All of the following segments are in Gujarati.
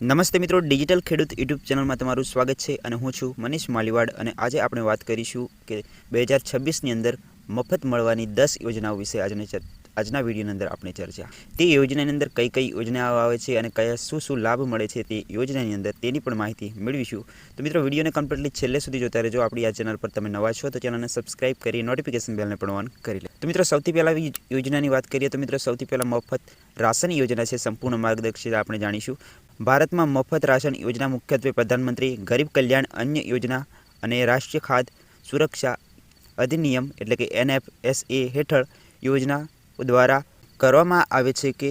નમસ્તે મિત્રો, ડિજિટલ ખેડૂત યુટ્યુબ ચેનલમાં તમારું સ્વાગત છે અને હું છું મનીષ માલીવાડ અને આજે આપણે વાત કરીશું કે બે હજાર છવ્વીસની અંદર મફત મળવાની દસ યોજનાઓ વિશે આજની આજના વિડીયોની અંદર આપણે ચર્ચા. તે યોજનાની અંદર કઈ કઈ યોજનાઓ આવે છે અને કયા શું શું લાભ મળે છે તે યોજનાની અંદર તેની પણ માહિતી મેળવીશું. તો મિત્રો, વિડીયોને કમ્પ્લીટલી છેલ્લે સુધી જોતા રહેજો. આપણી આ ચેનલ પર તમે નવા છો તો ચેનલને સબસ્ક્રાઇબ કરી, નોટિફિકેશન બેલને પણ ઓન કરી લે. તો મિત્રો, સૌથી પહેલાં યોજનાની વાત કરીએ તો મિત્રો, સૌથી પહેલાં મફત રાશન યોજના છે, સંપૂર્ણ માર્ગદર્શિકા આપણે જાણીશું. ભારતમાં મફત રાશન યોજના મુખ્યત્વે પ્રધાનમંત્રી ગરીબ કલ્યાણ અન્ય યોજના અને રાષ્ટ્રીય ખાદ્ય સુરક્ષા અધિનિયમ એટલે કે એનએફએસએ હેઠળ યોજના દ્વારા કરવામાં આવે છે કે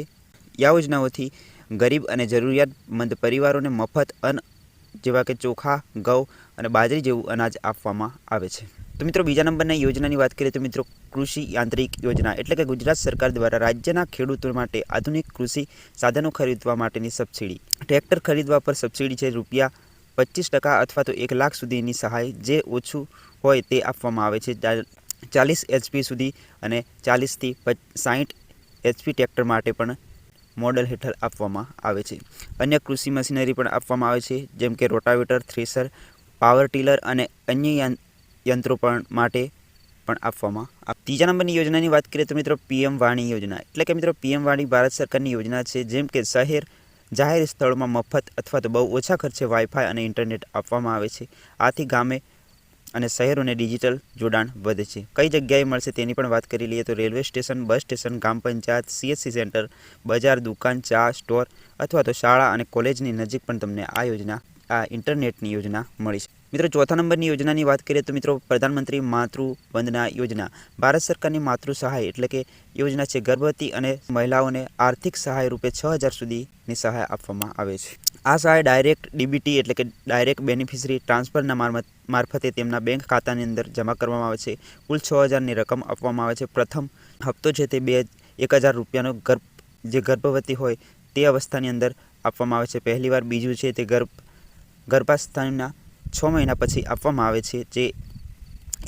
યોજનાઓથી ગરીબ અને જરૂરિયાતમંદ પરિવારોને મફત અન્ન જેવા કે ચોખા, ઘઉં અને બાજરી જેવું અનાજ આપવામાં આવે છે. તો મિત્રો બીજા નંબરની યોજનાની વાત કરીએ તો મિત્રો કૃષિ યાંત્રિક યોજના એટલે કે ગુજરાત સરકાર દ્વારા રાજ્યના ખેડૂતો માટે આધુનિક કૃષિ સાધનો ખરીદવા માટેની સબસિડી. ટ્રેક્ટર ખરીદવા પર સબસિડી છે રૂપિયા પચીસ ટકા અથવા તો એક લાખ સુધીની સહાય જે ઓછું હોય તે આપવામાં આવે છે. ચાલીસ એચપી સુધી અને ચાલીસથી સાહીઠ એચપી ટ્રેક્ટર માટે પણ મોડલ હેઠળ આપવામાં આવે છે. અન્ય કૃષિ મશીનરી પણ આપવામાં આવે છે, જેમ કે રોટાવેટર, થ્રેસર, પાવર ટીલર અને અન્ય યંત્રો પણ માટે પણ આપવામાં આ ત્રીજા નંબરની યોજનાની વાત કરીએ તો મિત્રો પીએમ વાણી યોજના. એટલે કે મિત્રો પીએમ વાણી ભારત સરકારની યોજના છે, જેમ કે શહેર, જાહેર સ્થળોમાં મફત અથવા તો બહુ ઓછા ખર્ચે વાઈફાઈ અને ઇન્ટરનેટ આપવામાં આવે છે. આથી ગામે અને શહેરોને ડિજિટલ જોડાણ વધે છે. કઈ જગ્યાએ મળશે તેની પણ વાત કરી લઈએ તો રેલવે સ્ટેશન, બસ સ્ટેશન, ગ્રામ પંચાયત સીએસસી સેન્ટર, બજાર, દુકાન, ચા સ્ટોર અથવા તો શાળા અને કોલેજની નજીક પણ તમને આ યોજના આ ઇન્ટરનેટની યોજના મળી છે. મિત્રો, ચોથા નંબરની યોજનાની વાત કરીએ તો મિત્રો, પ્રધાનમંત્રી માતૃ વંદના યોજના. ભારત સરકારની માતૃ સહાય એટલે કે યોજના છે, ગર્ભવતી અને મહિલાઓને આર્થિક સહાય રૂપે છ હજાર સુધીની સહાય આપવામાં આવે છે. આ સહાય ડાયરેક્ટ ડીબીટી એટલે કે ડાયરેક્ટ બેનિફિશરી ટ્રાન્સફરના મારફતે તેમના બેંક ખાતાની અંદર જમા કરવામાં આવે છે. કુલ છ હજારની રકમ આપવામાં આવે છે. પ્રથમ હપ્તો છે તે બે, એક હજાર રૂપિયાનો ગર્ભ, જે ગર્ભવતી હોય તે અવસ્થાની અંદર આપવામાં આવે છે. પહેલીવાર બીજું છે તે ગર્ભ ગર્ભાસ્થાનના છ મહિના પછી આપવામાં આવે છે, જે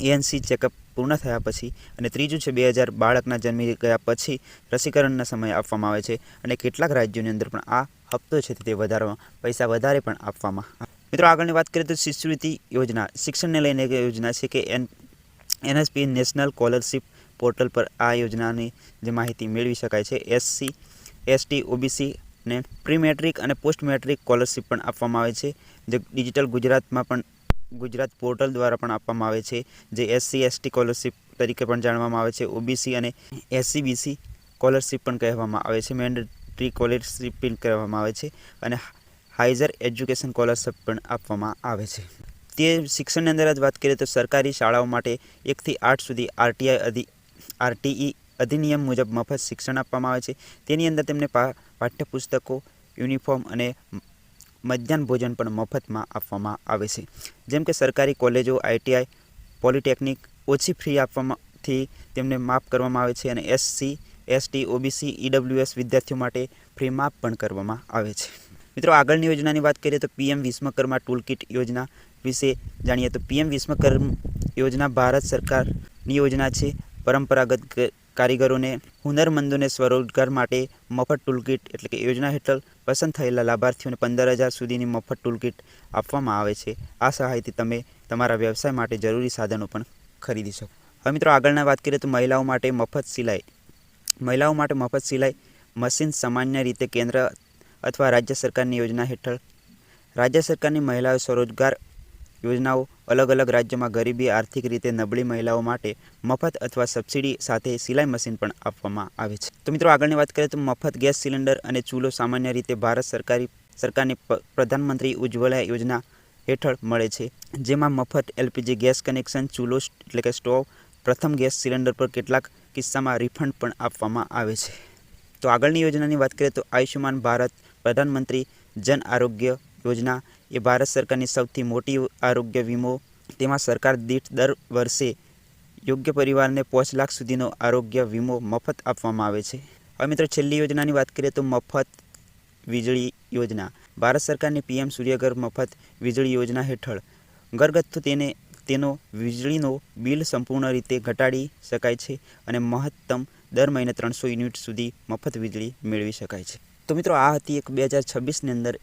એએનસી ચેકઅપ પૂર્ણ થયા પછી અને ત્રીજું છે, બે હજાર બાળકના જન્મી ગયા પછી રસીકરણના સમયે આપવામાં આવે છે અને કેટલાક રાજ્યોની અંદર પણ આ હપ્તો છે તે વધારવા પૈસા વધારે પણ આપવામાં મિત્રો, આગળની વાત કરીએ તો શિષ્યવૃત્તિ યોજના, શિક્ષણને લઈને યોજના છે કે N NSP national scholarship portal પર આ યોજનાની જે માહિતી મેળવી શકાય છે. એસસી એસટી ઓબીસી ને પ્રી મેટ્રિક અને પોસ્ટ મેટ્રિક સ્કોલરશીપ પણ આપવામાં આવે છે. જે ડિજિટલ ગુજરાતમાં પણ, ગુજરાત પોર્ટલ દ્વારા પણ આપવામાં આવે છે. જે એસસી એસટી સ્કોલરશીપ તરીકે પણ જાણવામાં આવે છે. ઓબીસી અને એસસી બીસી સ્કોલરશીપ પણ કહેવામાં આવે છે. મેન્ડેટરી સ્કોલરશીપ પણ કહેવામાં આવે છે અને હાઈઝર એજ્યુકેશન સ્કોલરશીપ પણ આપવામાં આવે છે. તે શિક્ષણની અંદર જ વાત કરીએ તો સરકારી શાળાઓ માટે એકથી આઠ સુધી આરટીઆઈ અધિ આરટીઈ અધિનિયમ મુજબ મફત શિક્ષણ આપવામાં આવે છે. તેની અંદર તેમને પાઠ્યપુસ્તકો, યુનિફોર્મ અને મધ્યાહન ભોજન પણ મફતમાં આપવામાં આવે છે. જેમ કે સરકારી કોલેજો આઈટીઆઈ પોલિટેકનિક ઓછી ફી આપવામાંથી તેમને માફ કરવામાં આવે છે અને એસસી એસટી ઓબીસી ઈડબ્લ્યુએસ વિદ્યાર્થીઓ માટે ફ્રી માફ પણ કરવામાં આવે છે. મિત્રો, આગળની યોજનાની વાત કરીએ તો પીએમ વિશ્વકર્મા ટૂલ કિટ યોજના વિશે જાણીએ તો પીએમ વિશ્વકર્મ યોજના ભારત સરકારની યોજના છે. પરંપરાગત કારીગરોને હુનરમંદોને સ્વરોજગાર માટે મફત ટૂલકીટ એટલે કે યોજના હેઠળ પસંદ થયેલા લાભાર્થીઓને પંદર હજાર સુધીની મફત ટૂલકીટ આપવામાં આવે છે. આ સહાયથી તમે તમારા વ્યવસાય માટે જરૂરી સાધનો પણ ખરીદી શકો. હવે મિત્રો આગળના વાત કરીએ તો મહિલાઓ માટે મફત સિલાઈ. મહિલાઓ માટે મફત સિલાઈ મશીન સામાન્ય રીતે કેન્દ્ર અથવા રાજ્ય સરકારની યોજના હેઠળ. રાજ્ય સરકારની મહિલાઓ સ્વરોજગાર યોજનાઓ અલગ અલગ રાજ્યોમાં ગરીબી, આર્થિક રીતે નબળી મહિલાઓ માટે મફત અથવા સબસિડી સાથે સિલાઈ મશીન પણ આપવામાં આવે છે. તો મિત્રો, આગળની વાત કરીએ તો મફત ગેસ સિલિન્ડર અને ચૂલો સામાન્ય રીતે ભારત સરકારી, સરકારની પ્રધાનમંત્રી ઉજ્જવલા યોજના હેઠળ મળે છે, જેમાં મફત એલપીજી ગેસ કનેક્શન, ચૂલો એટલે કે સ્ટોવ, પ્રથમ ગેસ સિલિન્ડર પર કેટલાક કિસ્સામાં રિફંડ પણ આપવામાં આવે છે. તો આગળની યોજનાની વાત કરીએ તો આયુષ્યમાન ભારત પ્રધાનમંત્રી જન આરોગ્ય યોજના એ ભારત સરકારની સૌથી મોટી આરોગ્ય વીમો. તેમાં સરકાર દીઠ દર વર્ષે યોગ્ય પરિવારને પાંચ લાખ સુધીનો આરોગ્ય વીમો મફત આપવામાં આવે છે. હવે મિત્રો, છેલ્લી યોજનાની વાત કરીએ તો મફત વીજળી યોજના. ભારત સરકારની પીએમ સૂર્યઘર મફત વીજળી યોજના હેઠળ ઘરગથ્થુ તેને, તેનો વીજળીનો બિલ સંપૂર્ણ રીતે ઘટાડી શકાય છે અને મહત્તમ દર મહિને ત્રણસો યુનિટ સુધી મફત વીજળી મેળવી શકાય છે. તો મિત્રો, આ હતી એક બે હજાર છવ્વીસની અંદર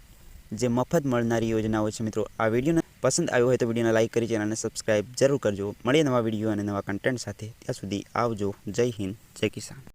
જે મફત મળનારી યોજનાઓ છે મિત્રો, આ વિડીયોને પસંદ આવ્યો હોય તો વિડીયોને લાઇક કરી ચેનલને સબસ્ક્રાઇબ જરૂર કરજો. મળીએ નવા વીડિયો અને નવા કન્ટેન્ટ સાથે. ત્યાં સુધી આવજો. જય હિન્દ. જય કિસાન.